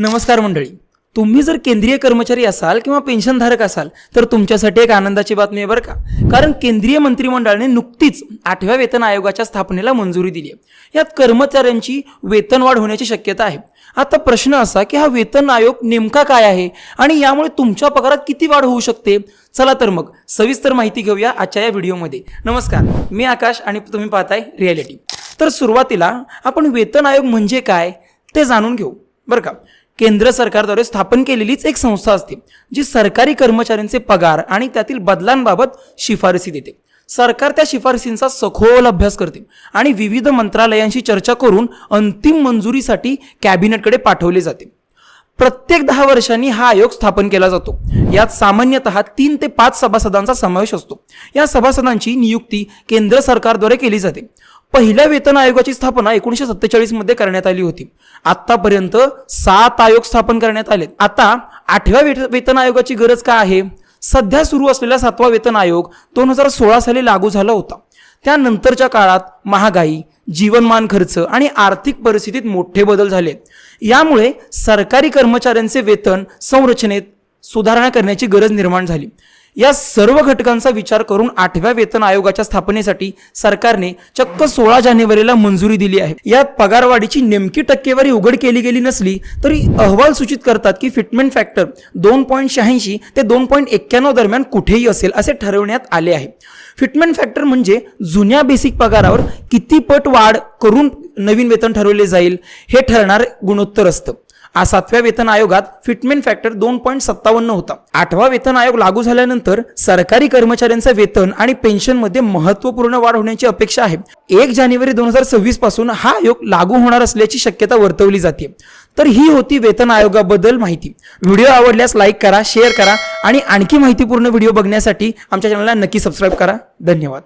नमस्कार मंडळी. तुम्ही जर केंद्रीय कर्मचारी असाल किंवा पेन्शनधारक असाल तर तुमच्यासाठी एक आनंदाची बातमी आहे बरं का? कारण केंद्रीय मंत्रिमंडळाने नुकतीच आठव्या वेतन आयोगाच्या स्थापनेला मंजुरी दिली आहे. यात कर्मचाऱ्यांची वेतनवाढ होण्याची शक्यता आहे. आता प्रश्न असा की हा वेतन आयोग नेमका काय आहे आणि यामुळे तुमच्या पगारात किती वाढ होऊ शकते? चला तर मग सविस्तर माहिती घेऊया आजच्या या व्हिडिओमध्ये. नमस्कार मी आकाश आणि तुम्ही पाहताय रियालिटी. तर सुरुवातीला आपण वेतन आयोग म्हणजे काय ते जाणून घेऊ. बरं का? केंद्र सरकारद्वारे स्थापन केलेलीच एक संस्था असते जी सरकारी कर्मचाऱ्यांचे पगार आणि त्यातील बदलांबाबत शिफारसी देते. सरकार त्या शिफारसींचा सखोल अभ्यास करते आणि विविध मंत्रालयांशी चर्चा करून अंतिम मंजुरीसाठी कॅबिनेटकडे पाठवले जाते. प्रत्येक दहा वर्षांनी हा आयोग स्थापन केला जातो. यात सामान्यतः तीन ते पाच सभासदांचा समावेश असतो. या सभासदांची नियुक्ती केंद्र सरकारद्वारे केली जाते. पहिल्या वेतन आयोगाची स्थापना एकोणीशे सत्तेचाळीसमध्ये करण्यात आली होती. आतापर्यंत सात आयोग स्थापन करण्यात आले आता आठव्या वेत वेतन आयोगाची गरज का आहे? सध्या सुरू असलेला सातवा वेतन आयोग दोन हजार सोळा साली लागू झाला होता. त्यानंतरच्या काळात महागाई जीवनमान खर्च आणि आर्थिक परिस्थितीत मोठे बदल झाले. यामुळे सरकारी कर्मचाऱ्यांचे वेतन संरचनेत सुधारणा करण्याची गरज निर्माण झाली. या सर्व घटकांचा विचार करून आठव्या वेतन आयोगाच्या स्थापनेसाठी सरकारने चक्क सोळा जानेवारीला मंजुरी दिली आहे. यात पगारवाढीची नेमकी टक्केवारी उघड केली गेली नसली तरी अहवाल सूचित करतात की फिटमेंट फॅक्टर दोन पॉईंट शहाऐंशी ते दोन पॉईंट एक्क्याण्णव दरम्यान कुठेही असेल असे ठरवण्यात आले आहे. फिटमेंट फॅक्टर म्हणजे जुन्या बेसिक पगारावर किती पट वाढ करून नवीन वेतन ठरवले जाईल हे ठरणार गुणोत्तर असतं. आ सातव्या वेतन आयोगात फिटमेंट फॅक्टर दोन पॉईंट सत्तावन्न होता. आठवा वेतन आयोग लागू झाल्यानंतर सरकारी कर्मचाऱ्यांचं वेतन आणि पेन्शनमध्ये महत्त्वपूर्ण वाढ होण्याची अपेक्षा आहे. एक जानेवारी दोन हजार सव्वीसपासून हा आयोग लागू होणार असल्याची शक्यता वर्तवली जाते. तर ही होती वेतन आयोगाबद्दल माहिती. व्हिडिओ आवडल्यास लाईक करा शेअर करा आणि आणखी माहितीपूर्ण व्हिडिओ बघण्यासाठी आमच्या चॅनलला नक्की सबस्क्राईब करा. धन्यवाद.